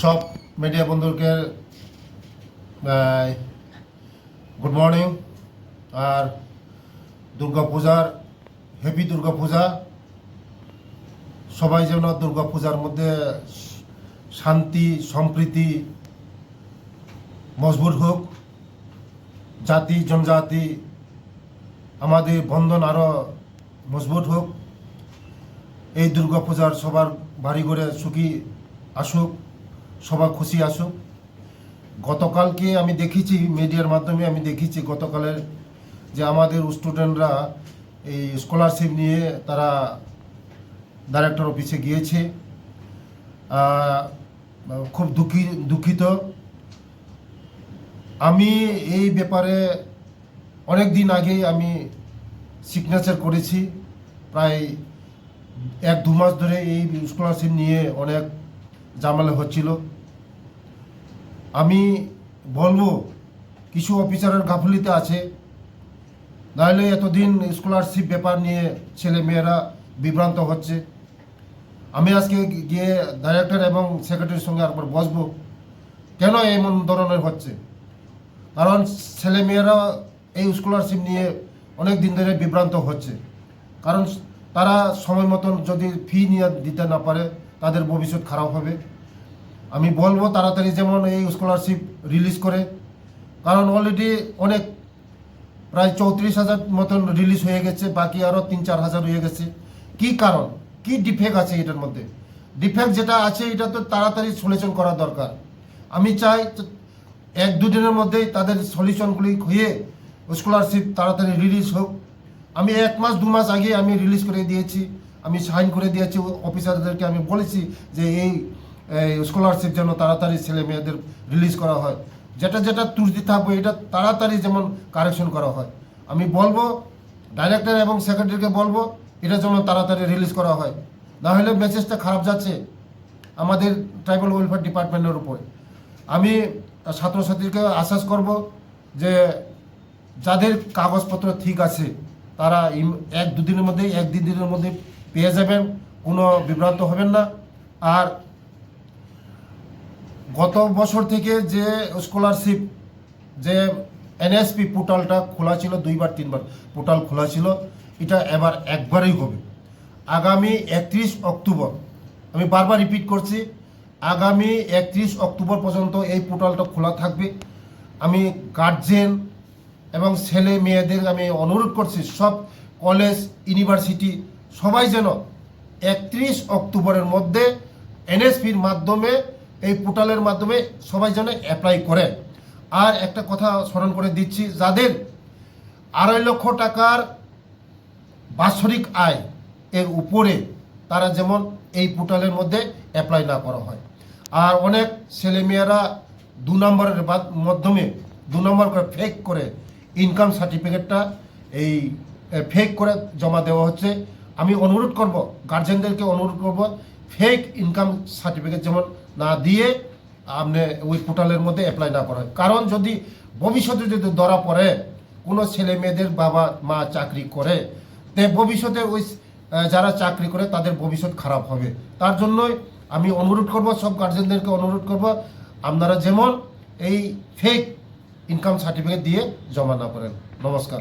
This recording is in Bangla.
সব মিডিয়া বন্ধুকে গুড মর্নিং আর দুর্গা পূজার হ্যাপি দুর্গা পূজা। সবাই যেন দুর্গা পূজার মধ্যে শান্তি, সম্প্রীতি মজবুত হোক। জাতি, জনজাতি, আমাদের বন্ধন আরও মজবুত হোক। এই দুর্গা পূজার সবার বাড়ি ঘরে সুখী আসুক। সবার খুশি আসুক গতকালকে আমি দেখেছি, মিডিয়ার মাধ্যমে আমি দেখেছি গতকালের যে আমাদের স্টুডেন্টরা এই স্কলারশিপ নিয়ে তারা ডাইরেক্টর অফিসে গিয়েছে। খুব দুঃখী, দুঃখিত। আমি এই ব্যাপারে অনেক দিন আগে আমি সিগনেচার করেছি। প্রায় এক দু মাস ধরে এই স্কলারশিপ নিয়ে অনেক জামালা হচ্ছিল। আমি বলব, কিছু অফিসারের গাফলিতে আছে। নাহলে এতদিন স্কলারশিপ ব্যাপার নিয়ে ছেলে মেয়েরা বিভ্রান্ত হচ্ছে। আমি আজকে গিয়ে ডাইরেক্টর এবং সেক্রেটারির সঙ্গে একবার বসবো, কেন এমন ধরনের হচ্ছে? কারণ ছেলে মেয়েরা এই স্কলারশিপ নিয়ে অনেক দিন ধরে বিভ্রান্ত হচ্ছে। কারণ তারা সময় মতন যদি ফি নিয়ে দিতে না পারে তাদের ভবিষ্যৎ খারাপ হবে। আমি বলব তাড়াতাড়ি যেমন এই স্কলারশিপ রিলিজ করে, কারণ অলরেডি অনেক প্রায় চৌত্রিশ হাজার মতন রিলিজ হয়ে গেছে, বাকি আরও তিন চার হাজার হয়ে গেছে। কি কারণ? কি ডিফেক্ট আছে এটার মধ্যে? ডিফেক্ট যেটা আছে, এটা তো তাড়াতাড়ি সলিউশন করা দরকার। আমি চাই এক দুদিনের মধ্যেই তাদের সলিউশনগুলি হয়ে স্কলারশিপ তাড়াতাড়ি রিলিজ হোক। আমি এক মাস, দু মাস আগে আমি রিলিজ করে দিয়েছি। আমি সাইন করে দিয়েছি অফিসারদেরকে আমি বলেছি যে এই স্কলারশিপ যেন তাড়াতাড়ি ছেলে মেয়েদের রিলিজ করা হয়। যেটা যেটা ত্রুটি থাকবে, এটা তাড়াতাড়ি যেমন কারেকশন করা হয়। আমি বলব ডাইরেক্টর এবং সেক্রেটারিকে বলব, এটা যেন তাড়াতাড়ি রিলিজ করা হয়। না হলে মেসেজটা খারাপ যাচ্ছে আমাদের ট্রাইবাল ওয়েলফেয়ার ডিপার্টমেন্টের উপরে। আমি ছাত্রছাত্রীকে আশ্বাস করব যে যাদের কাগজপত্র ঠিক আছে, তারা এক দুদিনের মধ্যে এক দুই দিনের মধ্যে পেয়ে যাবেন, কোনো বিভ্রান্ত হবেন না। আর গত বছর থেকে যে স্কলারশিপ যে এনএসপি পোর্টালটা খোলা ছিল, দুইবার, তিনবার পোর্টাল খোলা ছিল, এটা এবার একবারই হবে। আগামী একত্রিশ অক্টোবর, আমি বারবার রিপিট করছি, আগামী একত্রিশ অক্টোবর পর্যন্ত এই পোর্টালটা খোলা থাকবে। আমি গার্জেন এবং ছেলে মেয়েদের আমি অনুরোধ করছি, সব কলেজ ইউনিভার্সিটি সবাই যেন একত্রিশ অক্টোবরের মধ্যে এনএসপির মাধ্যমে, এই পোর্টালের মাধ্যমে সবাই যেন অ্যাপ্লাই করে। আর একটা কথা স্মরণ করে দিচ্ছি, যাদের আড়াই লক্ষ টাকার বাৎসরিক আয় এর উপরে তারা যেমন এই পোর্টালের মধ্যে অ্যাপ্লাই না করা হয়। আর অনেক ছেলেমেয়েরা দু নম্বরের মাধ্যমে দু নম্বর করে ফেক করে ইনকাম সার্টিফিকেটটা এই ফেক করে জমা দেওয়া হচ্ছে। আমি অনুরোধ করব গার্জেনদেরকে অনুরোধ করব ফেক ইনকাম সার্টিফিকেট যেমন না দিয়ে আপনি ওই পোর্টালের মধ্যে অ্যাপ্লাই না করা কারণ যদি ভবিষ্যতে যদি ধরা পড়ে, কোনো ছেলে মেয়েদের বাবা মা চাকরি করে, তে ভবিষ্যতে ওই যারা চাকরি করে তাদের ভবিষ্যৎ খারাপ হবে। তার জন্যই আমি অনুরোধ করব, সব গার্জেনদেরকে অনুরোধ করব, আপনারা যেমন এই ফেক ইনকাম সার্টিফিকেট দিয়ে জমা না করেন। নমস্কার।